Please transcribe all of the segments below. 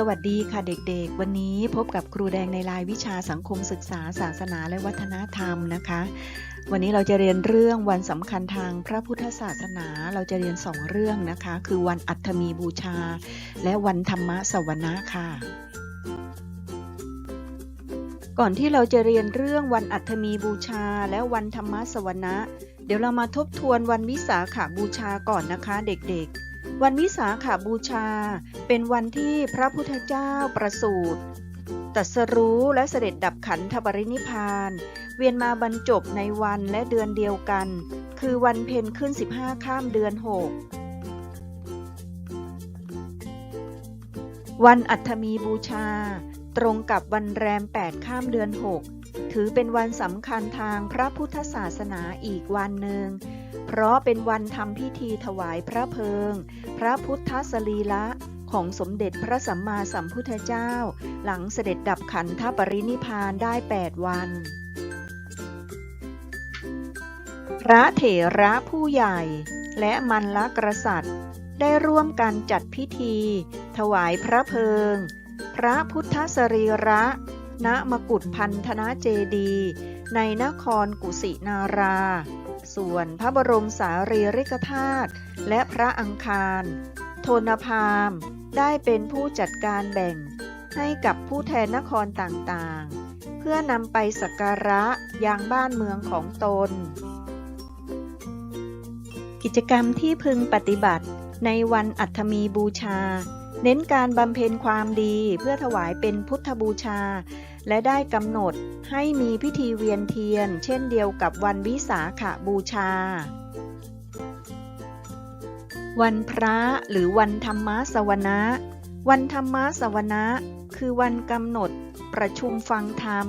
สวัสดีค่ะเด็กๆ วันนี้พบกับครูแดงในรายวิชาสังคมศึกษาศาสนาและวัฒนธรรมนะคะ วันนี้เราจะเรียนเรื่องวันสำคัญทางพระพุทธศาสนา เราจะเรียนสองเรื่องนะคะ คือวันอัฐมีบูชา และวันธรรมสวนะค่ะก่อนที่เราจะเรียนเรื่องวันอัฐมีบูชาและวันธรรมสวนะ เดี๋ยวเรามาทบทวนวันวิสาขาบูชาก่อนนะคะเด็กๆ วันวิสาขาบูชา เป็นวันที่พระพุทธเจ้าประสูติตรัสรู้และเสด็จดับขันธปรินิพพาน เวียนมาบรรจบในวันและเดือนเดียวกัน คือวันเพ็ญขึ้น 15 ข้ามเดือน 6 วันอัฐมีบูชา ตรงกับวันแรม 8 ข้ามเดือน 6 ถือเป็นวันสำคัญทางพระพุทธศาสนาอีกวันหนึ่ง เพราะเป็นวันทำพิธีถวายพระเพลิง พระพุทธสรีระของสมเด็จพระสัมมาสัมพุทธเจ้า หลังเสด็จดับขันธปรินิพานได้ 8 วัน พระเถระผู้ใหญ่และมันละกษัตริย์ ได้ร่วมกันจัดพิธี ถวายพระเพลิง พระพุทธสรีระ ณมกุฏพันธนาเจดี ในนครกุสินารา ส่วนพระบรมสารีริกธาตุและพระอังคาร โทนพามได้เป็นผู้จัดการแบ่งให้กับผู้แทนนครต่างๆ เพื่อนำไปสักการะยังบ้านเมืองของตน กิจกรรมที่พึงปฏิบัติในวันอัฐมีบูชา เน้นการบำเพ็ญความดีเพื่อถวายเป็นพุทธบูชา และได้กำหนด ให้มีพิธีเวียนเทียน เช่นเดียวกับวันวิสาขบูชา วันพระหรือวันธรรมสวนะ วันธรรมสวนะ คือวันกำหนดประชุมฟังธรรม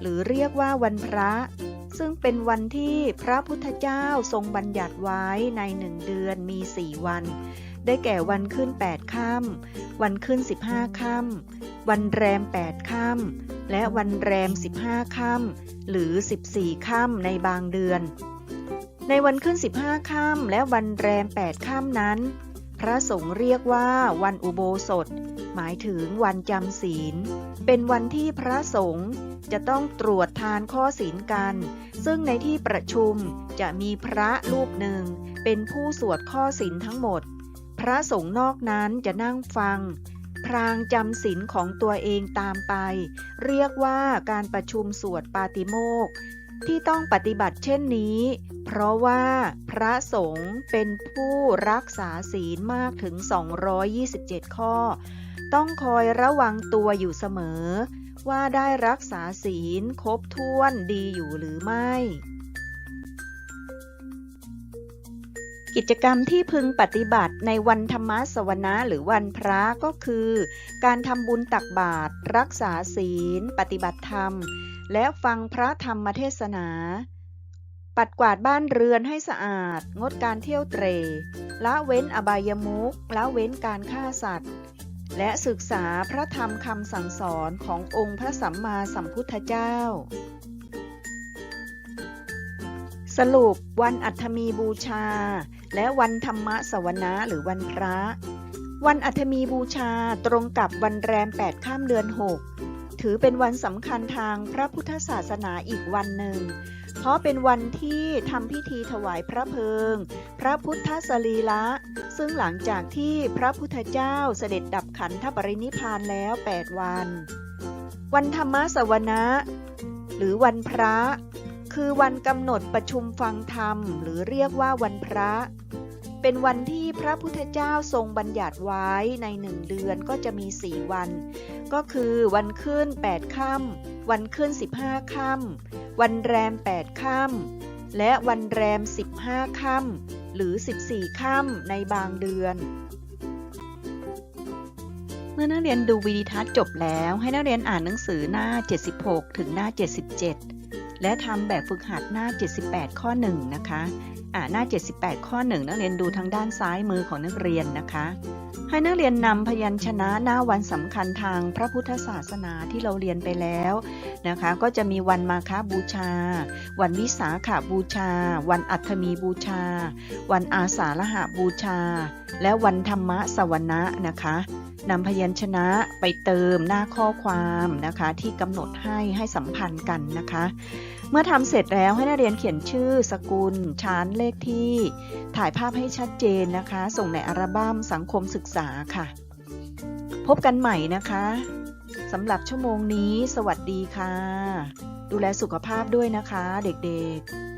หรือเรียกว่าวันพระ ซึ่งเป็นวันที่พระพุทธเจ้าทรงบัญญัติไว้ในหนึ่งเดือนมีสี่วัน ได้แก่วันขึ้น 8 ค่ำวันขึ้น 15 ค่ำวันแรม 8 ค่ำ และวันแรม 15 ค่ำหรือ 14 ค่ำในบางเดือน ในวันขึ้น 15 ค่ำและวันแรม 8 ค่ำนั้น พระสงฆ์เรียกว่าวันอุโบสถ หมายถึงวันจำศีล เป็นวันที่พระสงฆ์จะต้องตรวจทานข้อศีลกัน ซึ่งในที่ประชุมจะมีพระรูปหนึ่ง เป็นผู้สวดข้อศีลทั้งหมด พระสงฆ์นอกนั้นจะนั่งฟัง รางจำศีลของตัวเองตามไป เรียกว่าการประชุมสวดปาติโมกข์ที่ต้องปฏิบัติเช่นนี้ เพราะว่าพระสงฆ์เป็นผู้รักษาศีลมากถึง 227 ข้อ ต้องคอยระวังตัวอยู่เสมอ ว่าได้รักษาศีลครบถ้วนดีอยู่หรือไม่ กิจกรรมที่พึงปฏิบัติในวันธรรมสวนะหรือวันพระก็คือ การทำบุญตักบาตรรักษาศีล ปฏิบัติธรรม และฟังพระธรรมเทศนา ปัดกวาดบ้านเรือนให้สะอาด งดการเที่ยวเตรละเว้นอบายมุขละเว้นการฆ่าสัตว์ และศึกษาพระธรรมคำสั่งสอนขององค์พระสัมมาสัมพุทธเจ้าสรุปวันอัฐมีบูชา และวันธรรมสวนะหรือวันพระ วันอัฐมีบูชาตรงกับวันแรม 8 ข้ามเดือน 6 ถือเป็นวันสำคัญทางพระพุทธศาสนาอีกวันหนึ่ง เพราะเป็นวันที่ทำพิธีถวายพระเพลิง พระพุทธสรีระซึ่งหลังจากที่พระพุทธเจ้าเสด็จดับขันธปรินิพพานแล้ว 8 วัน วันธรรมสวนะหรือวันพระคือวันกำหนดประชุมฟังธรรม หรือเรียกว่าวันพระ เป็นวันที่พระพุทธเจ้าทรงบัญญัติไว้ในหนึ่งเดือนก็จะมีสี่วัน ก็คือวันขึ้น 8ค่ำวันขึ้น 15ค่ำวันแรม 8ค่ำและวันแรม 15ค่ำหรือ 14ค่ำในบางเดือนเมื่อนักเรียนดูวิดีทัศน์จบแล้วให้นักเรียนอ่านหนังสือหน้า 76 ถึงหน้า 77 และทำแบบฝึกหัดหน้า 78 ข้อ 1 นะคะ หน้า 78 ข้อ 1 นักเรียนดูทางด้านซ้ายมือของนักเรียนนะคะ ให้นักเรียนนำพยัญชนะหน้าวันสำคัญทางพระพุทธศาสนาที่เราเรียนไปแล้วนะคะ ก็จะมีวันมาฆบูชา วันวิสาขาบูชา วันอัฐมีบูชา วันอาสาฬหบูชา และวันธรรมะสวนะนะคะนำพยัญชนะไปเติมหน้าข้อความนะคะ ที่กำหนดให้ให้สัมพันธ์กันนะคะ เมื่อทำเสร็จแล้วให้นักเรียนเขียนชื่อ สกุล ชั้น เลขที่ ถ่ายภาพให้ชัดเจนนะคะ ส่งในอัลบั้มสังคมศึกษาค่ะ พบกันใหม่นะคะสำหรับชั่วโมงนี้ สวัสดีค่ะ ดูแลสุขภาพด้วยนะคะ เด็กๆ